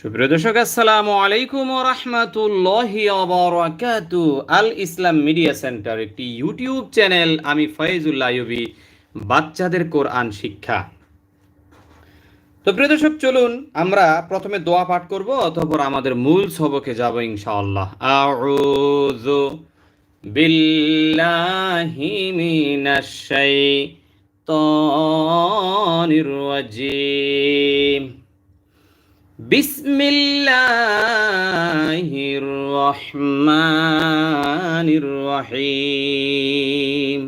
সুপ্রিয় দর্শক, আসসালামু আলাইকুম রহমতুল্লাহি বারাকাতু আল ইসলাম মিডিয়া সেন্টার একটি ইউটিউব চ্যানেল, আমি ফয়েজুল্লাহ ইউবি বাচ্চাদের কোরআন শিক্ষা। তো প্রিয় দর্শক, চলুন আমরা প্রথমে দোয়া পাঠ করব, অতঃপর আমাদের মূল সবকে যাব ইনশাআল্লাহ। আউযু বিল্লাহি মিনাশ শাইতানির রাজিম। بسم الله الرحمن الرحيم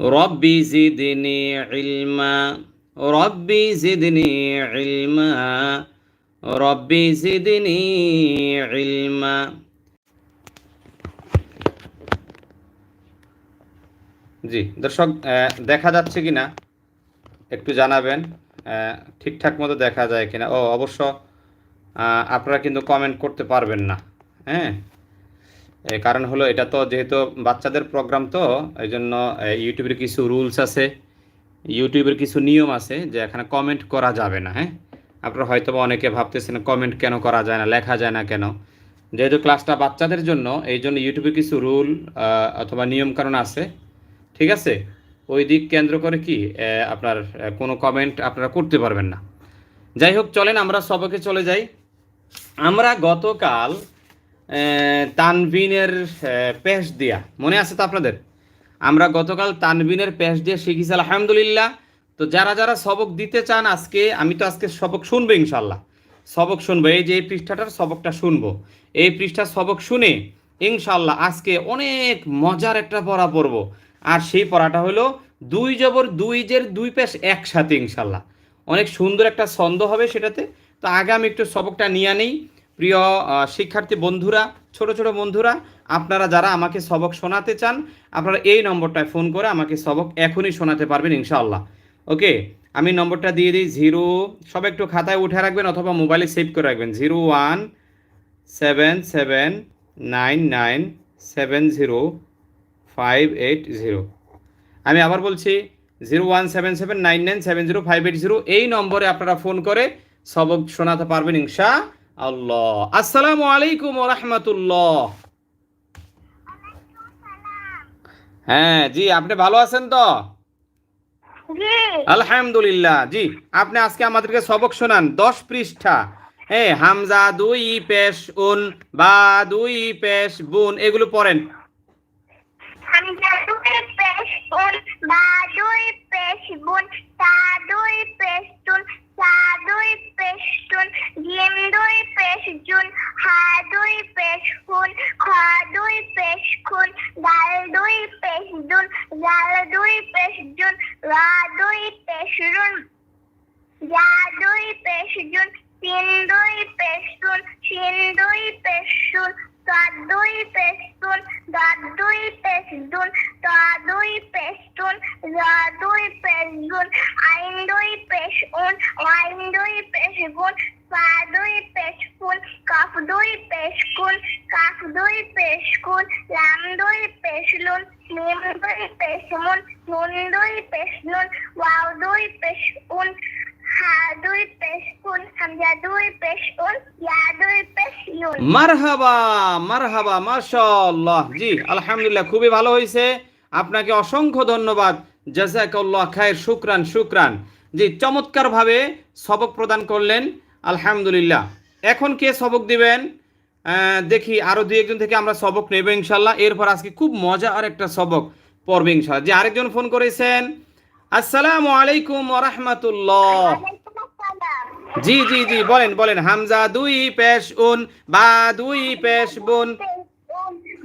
ربي زدني علما ربي زدني علما ربي زدني علما জি দর্শক আহ, দেখা যাচ্ছে কিনা একটু জানাবেন আহ, ঠিকঠাক মতো দেখা যায় কিনা? ও, অবশ্য আপনারা কিন্তু কমেন্ট করতে পারবেন না। হ্যাঁ? কারণ হলো, এটা তো যেহেতু বাচ্চাদের প্রোগ্রাম তো এই জন্য ইউটিউবের কিছু রুলস আছে ইউটিউবের কিছু নিয়ম আছে যে এখানে কমেন্ট করা যাবে না হ্যাঁ? আপনারা হয়তো অনেকে ভাবতেছেন কমেন্ট কেন করা যায় না, লেখা যায় না কেন? যেহেতু ক্লাসটা বাচ্চাদের জন্য এই জন্য ইউটিউবে কিছু রুল অথবা নিয়মকানুন আছে, ঠিক আছে? ওই দিক কেন্দ্র করে কি আপনার কোনো কমেন্ট আপনারা করতে পারবেন না। যাই হোক, চলেন আমরা সবকে চলে যাই। আমরা গতকাল তানবিনের পেশ দিয়া, মনে আছে তো আপনাদের? আমরা গতকাল তানবিনের পেশ দিয়ে শিখেছি, আলহামদুলিল্লাহ। তো যারা যারা সবক দিতে চান আজকে, আমি তো আজকে সবক শুনব ইনশাল্লাহ সবক শুনব, এই যে এই পৃষ্ঠাটার সবকটা শুনব। এই পৃষ্ঠার সবক শুনে ইনশাল্লাহ আজকে অনেক মজার একটা পড়া পড়ব। আর সেই পড়াটা হলো দুই জবর দুই জের দুই পেশ একসাথে ইনশাল্লাহ। অনেক সুন্দর একটা ছন্দ হবে সেটাতে। তো আগে আমি একটু সবকটা নিয়ে নেই। প্রিয় শিক্ষার্থী বন্ধুরা, ছোট ছোট বন্ধুরা, আপনারা যারা আমাকে সবক শোনাতে চান, আপনারা এই নম্বরটায় ফোন করে আমাকে সবক এখনই শোনাতে পারবেন ইনশাআল্লাহ। ওকে? আমি নম্বরটা দিয়ে দিই, জিরো, সব একটু খাতায় উঠে রাখবেন অথবা মোবাইলে সেভ করে রাখবেন। Zero one seven seven nine nine seven zero five eight zero আমি আবার বলছি zero one seven seven nine nine seven zero five eight zero এই নম্বরে আপনারা ফোন করে সবক শোনাতে পারবেন ইনশা আল্লাহ। আসসালামু আলাইকুম রহমতুল্লাহ। হ্যাঁ জি আপনি ভালো আছেন তো? আলহামদুলিল্লাহ জি আপনি আজকে আমাদেরকে সবক শোনান দশ পৃষ্ঠা। হ্যাঁ হামজা দুই পেশ উন বা দুই পেশ বুন এগুলো পড়েন। আমি দুই পেশ উন বা দুই পেশ বুন তা দুই পেশ তুন সা দুই পেশ তুন জিম দুই পেশ জুন হা দুই পেশ হুন খ দুই পেশ খুন দাল দুই পেশ দুন জাল দুই পেশ জুন রা দুই পেশ রুন যা দুই পেশ জুন তিন দুই পেশ তুন শিন দুই পেশ শুন সাত দুই পেশ তুন দাঁত দুই পেশ দুন তা দুই পেশ তুন রা দুই পেশ গুন আইন দুই পেশ উন ওয়াইন দুই পেশ গুন ফা দুই পেশ ফুল কাফ দুই পেশ কুন কাফ দুই পেশ কুন লাম দুই পেশ লুন মিম দুই পেশ নুন দুই পেশ নুন ওয়াও দুই পেশ উন হা দুই পেশ কুন হামজা দুই পেশ উন ইয়া দুই পেশ ইউন মারহাবা মারহাবা, মাশাআল্লাহ। জি, আলহামদুলিল্লাহ, খুবই ভালো হয়েছে আপনাকে অসংখ্য ধন্যবাদ। জাজাকাল্লাহ খায়ের শুক্রান শুক্রান। জি, চমৎকারভাবে সবক প্রদান করলেন। আলহামদুলিল্লাহ। এখন কে সবক দিবেন? দেখি, আরও দুই একজন থেকে আমরা সবক নেব ইনশাল্লাহ এরপর আজকে খুব মজা আর একটা সবক। পড়বে যে আরেকজন ফোন করেছেন আসসালামু আলাইকুম রহমতুল্লাহ। জি জি জি বলেন বলেন। হামজা দুই পেশ উন বা দুই পেশ বুন।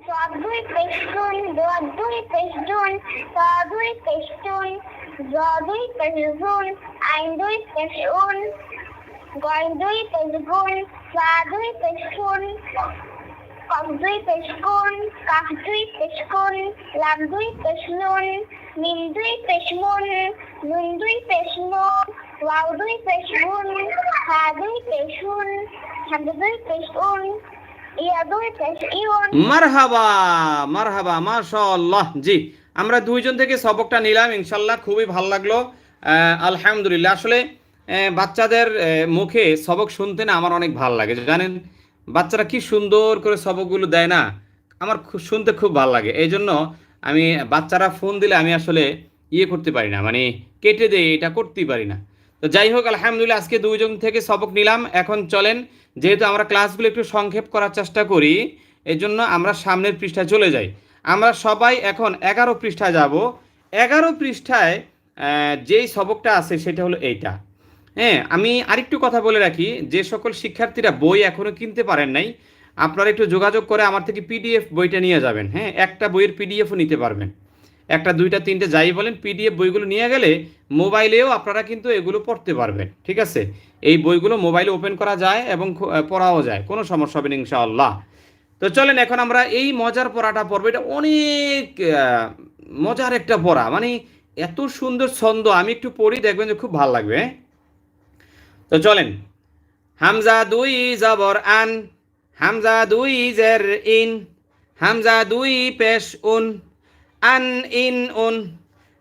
পেশ গুণ ডাল দুই পেশ জুন র দুই পেশ জুন রা দুই পেশ জুন সিন দুই পেশ গুণ সিন দুই পেশ শুন সোয়াদ দুই পেশ শুন সব দুই পেস্টুন দর দুই পেস্টুন ত দুই পেস্টুন জ দুই পেস্টুন আইন দুই পেস্টুন গয় দুই পেস্টুন সা দুই পেস্টুন কম দুই পেশ কুন কাফ দুই পেশ কুন লাম দুই মারহাবা মারহাবা, মাশাআল্লাহ। জি, আমরা দুইজন থেকে সবকটা নিলাম ইনশাল্লাহ খুবই ভালো লাগল। আলহামদুলিল্লাহ। আসলে বাচ্চাদের মুখে সবক শুনতে না আমার অনেক ভালো লাগে, জানেন? বাচ্চারা কি সুন্দর করে সবকগুলো দেয় না? আমার শুনতে খুব ভালো লাগে। এই জন্য আমি বাচ্চারা ফোন দিলে আমি আসলে ইয়ে করতে পারি না মানে কেটে দেই, এটা করতেই পারি না। তো যাই হোক, আলহামদুলিল্লাহ আজকে দুইজন থেকে সবক নিলাম। এখন চলেন, যেহেতু আমরা ক্লাসগুলো একটু সংক্ষেপ করার চেষ্টা করি এই জন্য আমরা সামনের পৃষ্ঠায় চলে যাই। আমরা সবাই এখন এগারো পৃষ্ঠায় যাব। এগারো পৃষ্ঠায় যেই সবকটা আছে সেটা হলো এইটা। হ্যাঁ আমি আরেকটু কথা বলে রাখি, যে সকল শিক্ষার্থীরা বই এখনও কিনতে পারেন নাই, আপনারা একটু যোগাযোগ করে আমার থেকে পিডিএফ বইটা নিয়ে যাবেন। হ্যাঁ একটা বইয়ের পিডিএফও নিতে পারবেন। একটা, দুইটা, তিনটে যাই বলেন পিডিএফ বইগুলো নিয়ে গেলে মোবাইলেও আপনারা কিন্তু এগুলো পড়তে পারবেন, ঠিক আছে? এই বইগুলো মোবাইলে ওপেন করা যায় এবং পড়াও যায়, কোনো সমস্যা হবে না ইনশাআল্লাহ। তো চলেন এখন আমরা এই মজার পড়াটা পড়ব। এটা অনেক মজার একটা পড়া মানে এত সুন্দর ছন্দ, আমি একটু পড়ি, দেখবেন যে খুব ভালো লাগবে হ্যাঁ? তো চলেন। হামজা দুই জবর আন, হামজা দুই জের ইন, হামজা দুই পেশ উন আন ইন উন।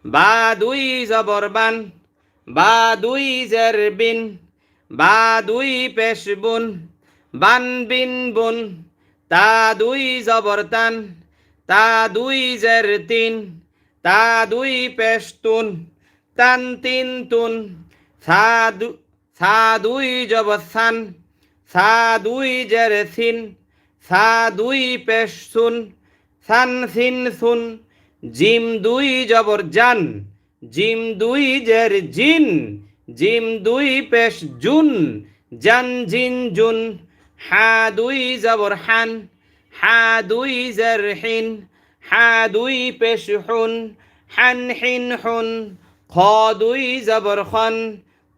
বা দুই জবর বান, বা দুই জের বিন, বা দুই পেশ বুন, বান বিন বুন, তা দুই জবর তান, তা দুই জের তিন, তা দুই পেশ তুন, তান তিন তুন, সা সা দুই জবর সান, সা দুই জের সিন, সা দুই পেশ সুন, সান সিন সুন জিম দুই জবর জান, জিম দুই জের জিন, জিম দুই পেশ জুন, জান জিন জুন, হা দুই জবর হান, হা দুই জের হিন, হা দুই পেশ হুন, হান হিন হুন, খ দুই জবর খন,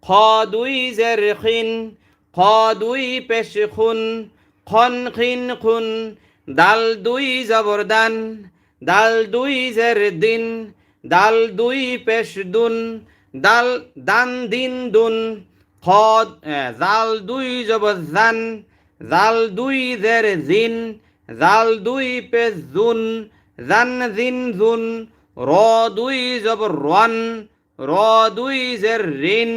খ দুই জের খিন, খ দুই পেশ খুন, খন খিন খুন, দাল দুই জবর দান দাল দুই জের দিন, দাল দুই পেশ দুন, দাল দান দিন দুন খ জাল দুই জবর জান, জাল দুই জের জিন, জাল দুই পেশ জুন, জান জিন জুন, র দুই জবর রন র দুই জের রিন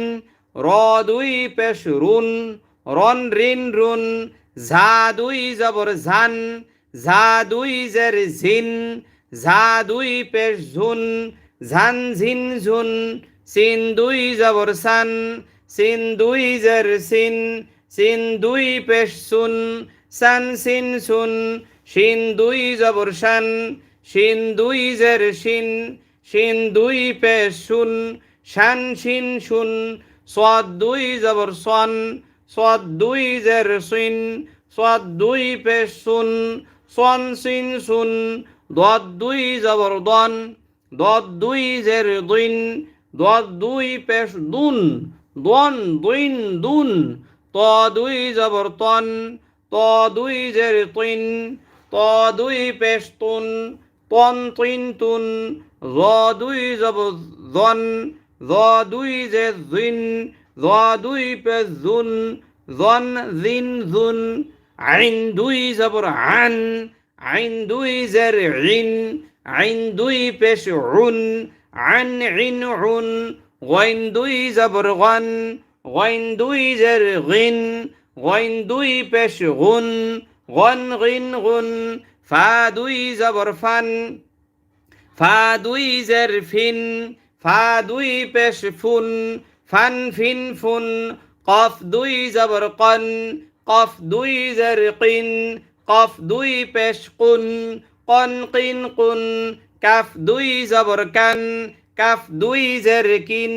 র দুই পেশ রুন, রন রিন রুন, ঝা দুই জবর ঝান, ঝা দুই জের ঝিন ঝা দুই পেশ ঝুন, ঝান ঝিন ঝুন, সিন দুই জবর সান, সিন দুই জের সিন সিন দুই পেশ সুন, সান সিন সুন শিন দুই জবর শান শিন দুই জের শিন শিন দুই পেশ শুন শান শিন শুন সদ দুই জবর সন সদ দুই জের সিন সদ দুই পেশ শুন সন সিন শুন দদ দুই জবর দন দদ দুই জের দুইন দদ দুই পেশ দুন দন দুইন দুন, ত দুই জবর তন ত দুই জের তুইন ত দুই পেশ তুন, তন তুইন তুন, জ দুই জবর জন জ দুই জে জুইন জ দুই পেশ জুন জন জিন জুন আইন দুই জবর আন আইন দুই জের ইন আইন দুই পেশ উন আন ইন উন গইন দুই জবর গন গইন দুই জের গিন গইন দুই পেশ গুন গন গিন গুন ফা দুই জবর ফান ফা দুই জের ফিন ফা দুই পেশ ফুন ফান ফিন ফুন কফ দুই জবর কন কফ দুই জের কিন কফ দুই পেশ কুন কন কিন, কাফ দুই জবর কান, কাফ দুই জের কিন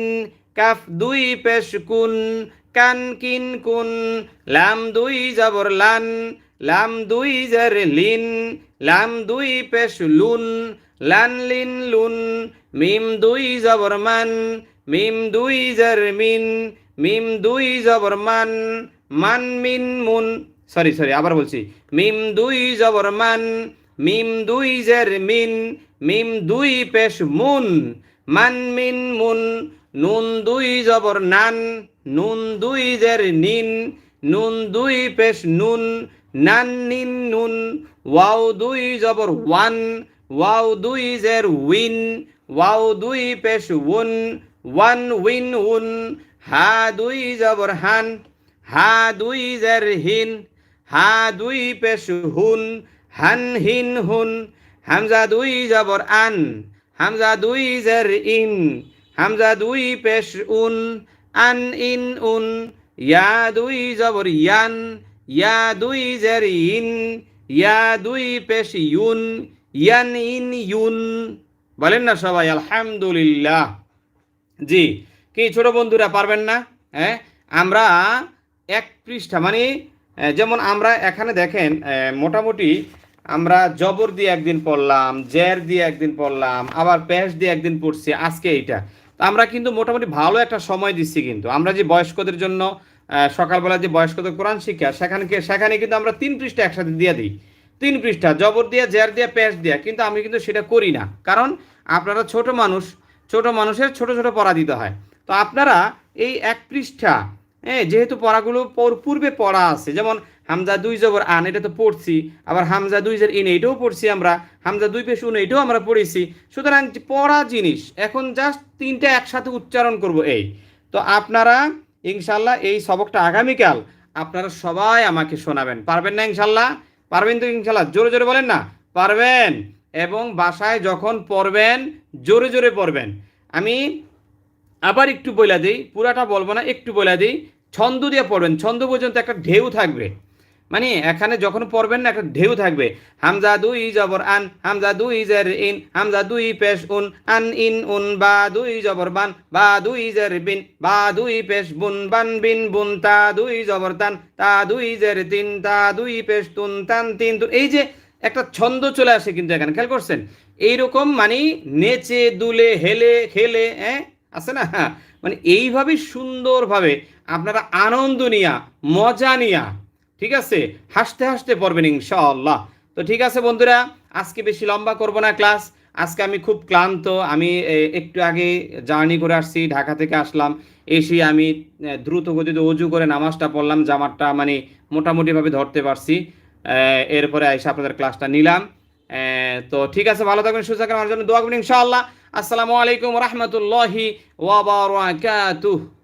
কাফ দুই পেশ কুন কান কিন, লাম দুই জবর লান, লাম দুই জের লিন লাম দুই পেশ লুন লান লিন লুন মিম দুই জবর মান, মিম দুই জের মিন মিম দুই জবর মান মান মিন। সরি সরি আবার বলছি। মিম দুই জবর মান, মিম দুই জের মিন, মিম দুই পেশ মুন। মান মিন মুন, নুন দুই জবর নান, নুন দুই জের নিন, নুন দুই পেশ নুন, নান নিন নুন, ওয়াও দুই জবর ওয়ান, ওয়াও দুই জের উইন, ওয়াও দুই পেশ উন, ওয়ান উইন উন, হা দুই জবর হান। হা দুই জের হিন, হা দুই পেশ হুন, হান হিন হুন, হামজা দুই জবর আন, হামজা দুই জের ইন, হামজা দুই পেশ উন, আন ইন উন, ইয়া দুই জবর ইয়ান, ইয়া দুই জের ইন, ইয়া দুই পেশ ইউন, ইয়ান ইন ইউন। বলেন না সবাই, আলহামদুলিল্লাহ। জি, কি ছোট বন্ধুরা পারবেন না? হ্যাঁ আমরা এক পৃষ্ঠা মানে যেমন আমরা এখানে দেখেন মোটামুটি আমরা জবর দিয়ে একদিন পড়লাম জের দিয়ে একদিন পড়লাম, আবার পেশ দিয়ে একদিন পড়ছি, আজকে এইটা। তো আমরা কিন্তু মোটামুটি ভালো একটা সময় দিচ্ছি কিন্তু। আমরা যে বয়স্কদের জন্য সকালবেলা যে বয়স্কদের কোরআন শিক্ষা, সেখানে সেখানে কিন্তু আমরা তিন পৃষ্ঠা একসাথে দিয়ে দিই। তিন পৃষ্ঠা, জবর দিয়ে জের দিয়ে পেশ দিয়ে। কিন্তু আমি কিন্তু সেটা করি না। কারণ আপনারা ছোট মানুষ, ছোট মানুষের ছোট ছোট পড়া দিতে হয়। তো আপনারা এই এক পৃষ্ঠা হ্যাঁ যেহেতু পড়াগুলো পর- পূর্বে পড়া আছে, যেমন হামজা দুই জবর আন, এটা তো পড়ছি, আবার হামজা দুই জের ইন, এটাও পড়ছি আমরা, হামজা দুই পেশ উন, এটাও আমরা পড়েছি, সুতরাং পড়া জিনিস, এখন জাস্ট তিনটা একসাথে উচ্চারণ করব এই। তো আপনারা, ইনশাল্লাহ এই সবকটা আগামীকাল আপনারা সবাই আমাকে শোনাবেন, পারবেন না ইনশাল্লাহ? পারবেন তো ইনশাল্লাহ? জোরে জোরে বলেন না? পারবেন। এবং বাসায় যখন পড়বেন, জোরে জোরে পড়বেন। আমি আবার একটু বইলা দিই, পুরাটা বলব না, একটু বইলা দিই। ছন্দ দিয়ে পড়বেন, ছন্দ পর্যন্ত একটা ঢেউ থাকবে। মানে এখানে যখন পড়বেন না, একটা ঢেউ থাকবে। হামজা দুই জবর আন, হামজা দুই জের ইন, হামজা দুই পেশ উন, আন ইন উন, বা দুই জবর বান, বা দুই জের বিন, বা দুই পেশ বুন, বান বিন বুন, তা দুই জবর তান, তা দুই জের তিন, তা দুই পেশ তুন, তান তিন তুন। এই যে একটা ছন্দ চলে আসে কিন্তু এখানে, খেয়াল করছেন? এইরকম মানে নেচে, দুলে, হেলে, খেলে হ্যাঁ? আছে না? হ্যাঁ। মানে এইভাবে সুন্দরভাবে আপনারা আনন্দ নিয়া, মজা নিয়া, ঠিক আছে? হাসতে হাসতে পড়বেন ইনশাআল্লাহ। তো ঠিক আছে বন্ধুরা, আজকে বেশি লম্বা করব না ক্লাস। আজকে আমি খুব ক্লান্ত। আমি একটু আগে জার্নি করে আসছি, ঢাকা থেকে আসলাম। এসে আমি দ্রুত গতিতে অজু করে নামাজটা পড়লাম জামারটা মানে মোটামুটিভাবে ধরতে পারছি। এরপরে এসে আপনাদের ক্লাসটা নিলাম। তো ঠিক আছে, ভালো থাকবেন, সুস্থ থাকবেন, আমার জন্য দোয়া করবেন ইনশাআল্লাহ। আসসালামু আলাইকুম রহমতুল্লাহি ওয়া বারাকাতুহু।